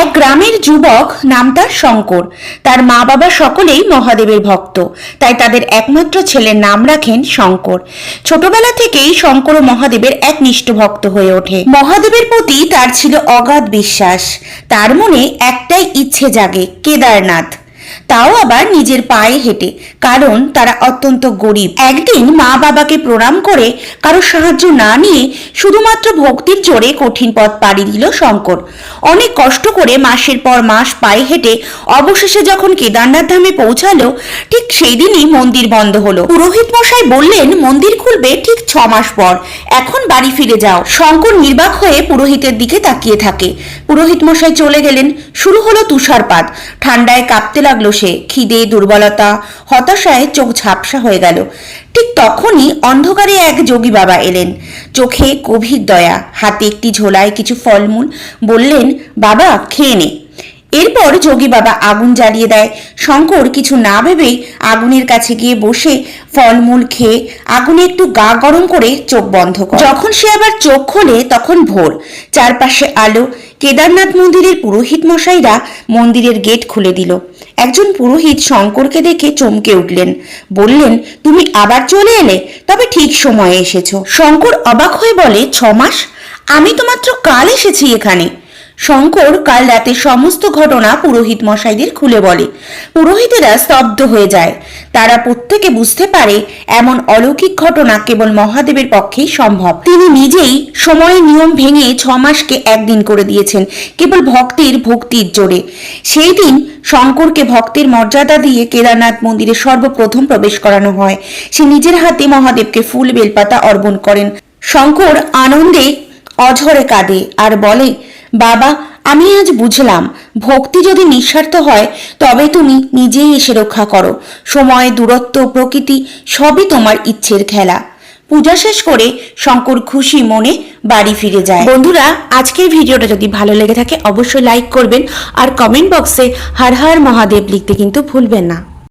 এক গ্রামের যুবক নাম তার শঙ্কর। তার মা বাবা সকলেই মহাদেবের ভক্ত। তাই তাদের একমাত্র ছেলের নাম রাখেন শঙ্কর। ছোটবেলা থেকেই শঙ্কর ও মহাদেবের এক নিষ্ঠ ভক্ত হয়ে ওঠে। মহাদেবের প্রতি তার ছিল অগাধ বিশ্বাস। তার মনে একটাই ইচ্ছে জাগে, কেদারনাথ। তাও আবার নিজের পায়ে হেঁটে, কারণ তারা অত্যন্ত গরিব। একদিন মা বাবাকে প্রণাম করে কারও সাহায্য না নিয়ে শুধুমাত্র ভক্তির জোরে কঠিন পথ পাড়ি দিল শঙ্কর। অনেক কষ্ট করে মাসের পর মাস পায়ে হেঁটে অবশেষে যখন কেদারনাথ ধামে পৌঁছালো, ঠিক সেই দিনই মন্দির বন্ধ হলো। পুরোহিত মশাই বললেন, মন্দির খুলবে ঠিক ছ মাস পর। এখন বাড়ি ফিরে যাও। শঙ্কর নির্বাক হয়ে পুরোহিতের দিকে তাকিয়ে থাকে। পুরোহিত মশাই চলে গেলেন। শুরু হলো তুষারপাত। ঠান্ডায় কাঁপতে লাগল সে। খিদে, দুর্বলতা, হতাশায় চোখ ঝাপসা হয়ে গেল। ঠিক তখনই অন্ধকারে এক যোগী বাবা এলেন। চোখে গভীর দয়া, হাতে একটি ঝোলায় কিছু ফলমূল বললেন, বাবা, খেয়ে নে। এরপর যোগী বাবা আগুন জ্বালিয়ে দেয়। শঙ্কর কিছু না ভেবেই আগুনের কাছে গিয়ে বসে ফলমূল খেয়ে আগুনে একটু গা গরম করে চোখ বন্ধ করে। যখন সে আবার চোখ খোলে, তখন ভোর। চারপাশে আলো কেদারনাথ মন্দিরের পুরোহিত মশাইরা মন্দিরের গেট খুলে দিল। একজন পুরোহিত শঙ্করকে দেখে চমকে উঠলেন। বললেন, তুমি আবার চলে এলে? তবে ঠিক সময়ে এসেছ। শঙ্কর অবাক হয়ে বলে, ছমাস? মাস আমি তো মাত্র কাল এসেছি এখানে। শঙ্কর কাল রাতে সমস্ত ঘটনা পুরোহিত মশাইদের খুলে বলে। পুরোহিতেরা স্তব্ধ হয়ে যায়। তারা প্রত্যেকে বুঝতে পারে, এমন অলৌকিক ঘটনা কেবল মহাদেবের পক্ষেই সম্ভব। তিনি নিজেই সময়ের নিয়ম ভেঙে ছ মাসকে একদিন করে দিয়েছেন, কেবল ভক্তির ভক্তির জোরে। সেই দিন শঙ্করকে ভক্তের মর্যাদা দিয়ে কেদারনাথ মন্দিরে সর্বপ্রথম প্রবেশ করানো হয়। সে নিজের হাতে মহাদেবকে ফুল বেলপাতা অর্পণ করেন। শঙ্কর আনন্দে অঝরে কাঁদে আর বলে বাবা, আমি আজ বুঝলাম। ভক্তি যদি নিঃস্বার্থ হয়, তবে তুমি নিজেই এসে রক্ষা করো। সময়, দূরত্ব, প্রকৃতি সবই তোমার ইচ্ছের খেলা। পূজা শেষ করে শঙ্কর খুশি মনে বাড়ি ফিরে যায়। বন্ধুরা, আজকের ভিডিওটা যদি ভালো লেগে থাকে, অবশ্যই লাইক করবেন আর কমেন্ট বক্সে হর হর মহাদেব লিখতে কিন্তু ভুলবেন না।